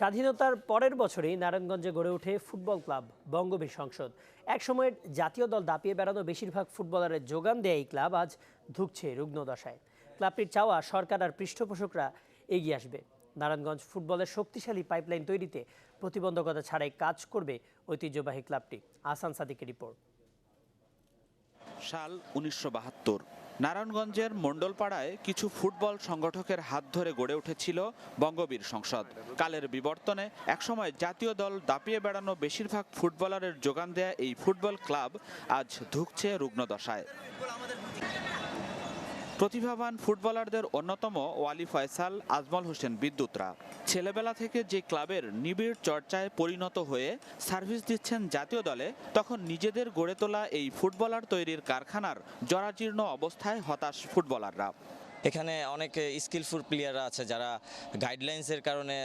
স্বাধীনতার পরের বছরেই নারায়ণগঞ্জে গড়ে ওঠে ফুটবল ক্লাব, বঙ্গবীর সংসদ। এক একসময়ের জাতীয় দল দাপিয়ে বেড়ানো বেশিরভাগ ফুটবলারের যোগান দেয় এই ক্লাব আজ ধুকছে রুগ্ন দশায় ক্লাবটির চাওয়া সরকার আর পৃষ্ঠপোষকরা এগিয়ে আসবে। নারায়ণগঞ্জ ফুটবলের শক্তিশালী পাইপলাইন তৈরিতে প্রতিবন্ধকতা ছাড়াই কাজ করবে ঐতিহ্যবাহী ক্লাবটি। আসান সাদিকের রিপোর্ট। সাল উনিশশো বাহাত্তর নারায়ণগঞ্জের মণ্ডলপাড়ায় কিছু ফুটবল সংগঠকের হাত ধরে গড়ে উঠেছিল বঙ্গবীর সংসদ। কালের বিবর্তনে একসময় জাতীয় দল দাপিয়ে বেড়ানো বেশিরভাগ ফুটবলারের যোগান দেয়া এই ফুটবল ক্লাব আজ ধুকছে রুগ্নদশায় প্রতিভাবান ফুটবলারদের অন্যতম ওয়ালি ফয়সাল আজমল হোসেন বিদ্যুৎরা ছেলেবেলা থেকে যে ক্লাবের নিবিড় চর্চায় পরিণত হয়ে সার্ভিস দিচ্ছেন জাতীয় দলে তখন নিজেদের গড়ে তোলা এই ফুটবলার তৈরির কারখানার জরাজীর্ণ অবস্থায় হতাশ ফুটবলাররা। এখানে অনেক স্কিলফুল প্লেয়াররা আছে যারা গাইডলাইন্সের কারণে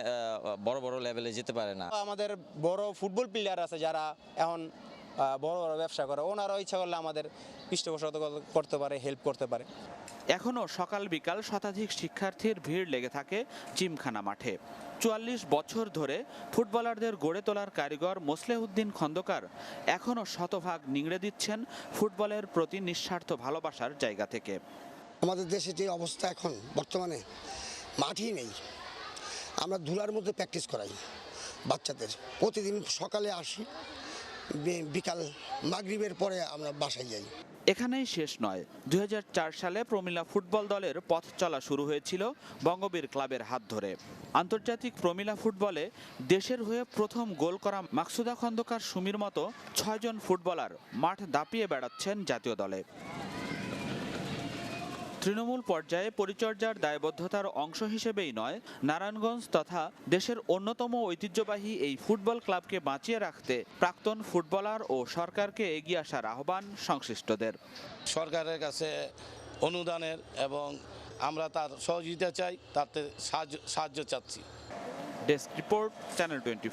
বড় বড় লেভেলে যেতে পারে না। আমাদের বড় ফুটবল প্লেয়ার আছে যারা এখন বড় বড় ব্যবসা করে। ওনারাও ইচ্ছা করলে আমাদের পৃষ্ঠপোষকতা করতে পারে হেল্প করতে পারে। এখনও সকাল বিকাল শতাধিক শিক্ষার্থীর ভিড় লেগে থাকে জিমখানা মাঠে। চুয়াল্লিশ বছর ধরে ফুটবলারদের গড়ে তোলার কারিগর মোসলেহুদ্দিন খন্দকার এখনও শতভাগ নিংড়ে দিচ্ছেন ফুটবলের প্রতি নিঃস্বার্থ ভালোবাসার জায়গা থেকে। আমাদের দেশে যে অবস্থা এখন বর্তমানে, মাঠই নেই। আমরা ধুলার মধ্যে প্র্যাকটিস করাই বাচ্চাদের। প্রতিদিন সকালে আসি বিকাল মাগরিবের পরে আমরা বাসায় যাই। এখানেই শেষ নয়। দু সালে প্রমিলা ফুটবল দলের পথ চলা শুরু হয়েছিল বঙ্গবীর ক্লাবের হাত ধরে। আন্তর্জাতিক প্রমিলা ফুটবলে দেশের হয়ে প্রথম গোল করা মাকসুদা খন্দকার সুমির মতো ছয়জন ফুটবলার মাঠ দাপিয়ে বেড়াচ্ছেন জাতীয় দলে। তৃণমূল পর্যায়ে পরিচর্যার দায়বদ্ধতার অংশ হিসেবেই নয় নারায়ণগঞ্জ তথা দেশের অন্যতম ঐতিহ্যবাহী এই ফুটবল ক্লাবকে বাঁচিয়ে রাখতে প্রাক্তন ফুটবলার ও সরকারকে এগিয়ে আসার আহ্বান সংশ্লিষ্টদের। সরকারের কাছে অনুদানের এবং আমরা তার সহযোগিতা চাই তাতে সাহায্য সাহায্য চাচ্ছি। Desk report channel twenty